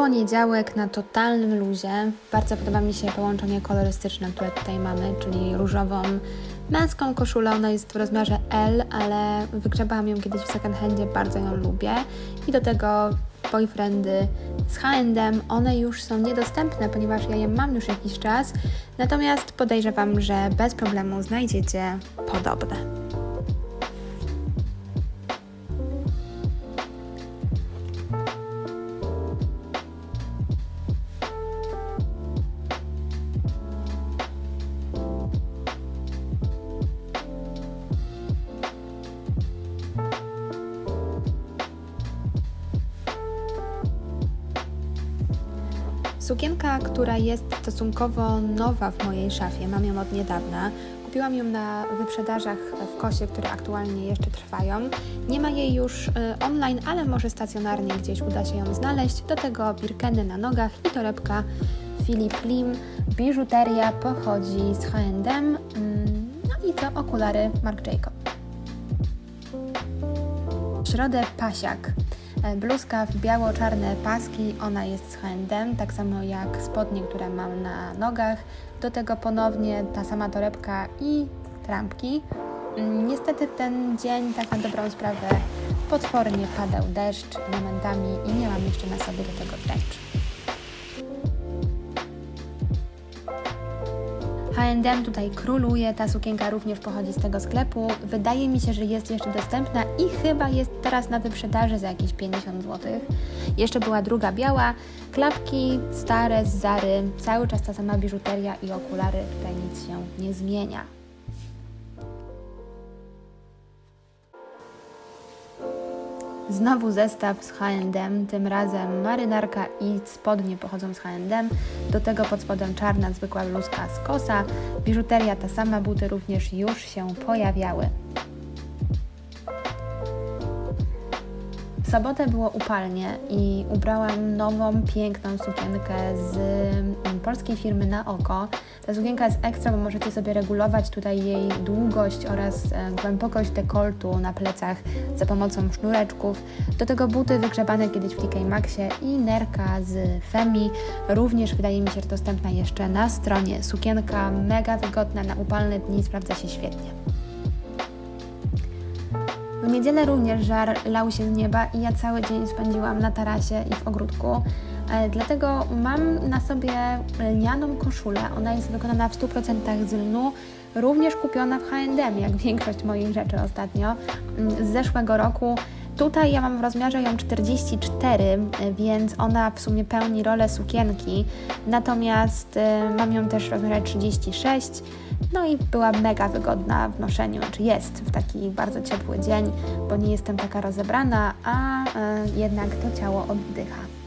poniedziałek na totalnym luzie. Bardzo podoba mi się połączenie kolorystyczne, które tutaj mamy, czyli różową męską koszulę. Ona jest w rozmiarze L, ale wygrzebałam ją kiedyś w second handzie, bardzo ją lubię. I do tego boyfriendy z H&M. One już są niedostępne, ponieważ ja je mam już jakiś czas. Natomiast podejrzewam, że bez problemu znajdziecie podobne. Sukienka, która jest stosunkowo nowa w mojej szafie, mam ją od niedawna. Kupiłam ją na wyprzedażach w Kosie, które aktualnie jeszcze trwają. Nie ma jej już y, online, ale może stacjonarnie gdzieś uda się ją znaleźć. Do tego birkeny na nogach i torebka Philip Lim. Biżuteria pochodzi z H&M. Mm, No i to okulary Marc Jacob. W środę pasiak. E, Bluzka w biało-czarne paski, ona jest z H&M, tak samo jak spodnie, które mam na nogach. Do tego ponownie ta sama torebka i trampki. Mm, Niestety ten dzień, tak na dobrą sprawę, potwornie padał deszcz momentami i nie mam jeszcze na sobie do tego trench. H&M tutaj króluje, ta sukienka również pochodzi z tego sklepu. Wydaje mi się, że jest jeszcze dostępna i chyba jest teraz na wyprzedaży za jakieś 50 zł. Jeszcze była druga biała, klapki stare z Zary, cały czas ta sama biżuteria i okulary, tutaj nic się nie zmienia. Znowu zestaw z H&M, tym razem marynarka i spodnie pochodzą z H&M. Do tego pod spodem czarna zwykła bluzka z kosa. Biżuteria ta sama, buty również już się pojawiały. W sobotę było upalnie i ubrałam nową, piękną sukienkę z mm, polskiej firmy Na Oko. Ta sukienka jest ekstra, bo możecie sobie regulować tutaj jej długość oraz e, głębokość dekoltu na plecach za pomocą sznureczków. Do tego buty wygrzebane kiedyś w TK Maxie i nerka z Femi. Również wydaje mi się, że dostępna jeszcze na stronie. Sukienka mega wygodna na upalne dni, sprawdza się świetnie. Niedzielę również żar lał się z nieba i ja cały dzień spędziłam na tarasie i w ogródku. E, Dlatego mam na sobie lnianą koszulę. Ona jest wykonana w 100% z lnu, również kupiona w H&M, jak większość moich rzeczy ostatnio, mm, z zeszłego roku. Tutaj ja mam w rozmiarze ją 44, więc ona w sumie pełni rolę sukienki. Natomiast e, mam ją też w rozmiarze 36. No i była mega wygodna w noszeniu, czy jest w taki bardzo ciepły dzień, bo nie jestem taka rozebrana, a e, jednak to ciało oddycha.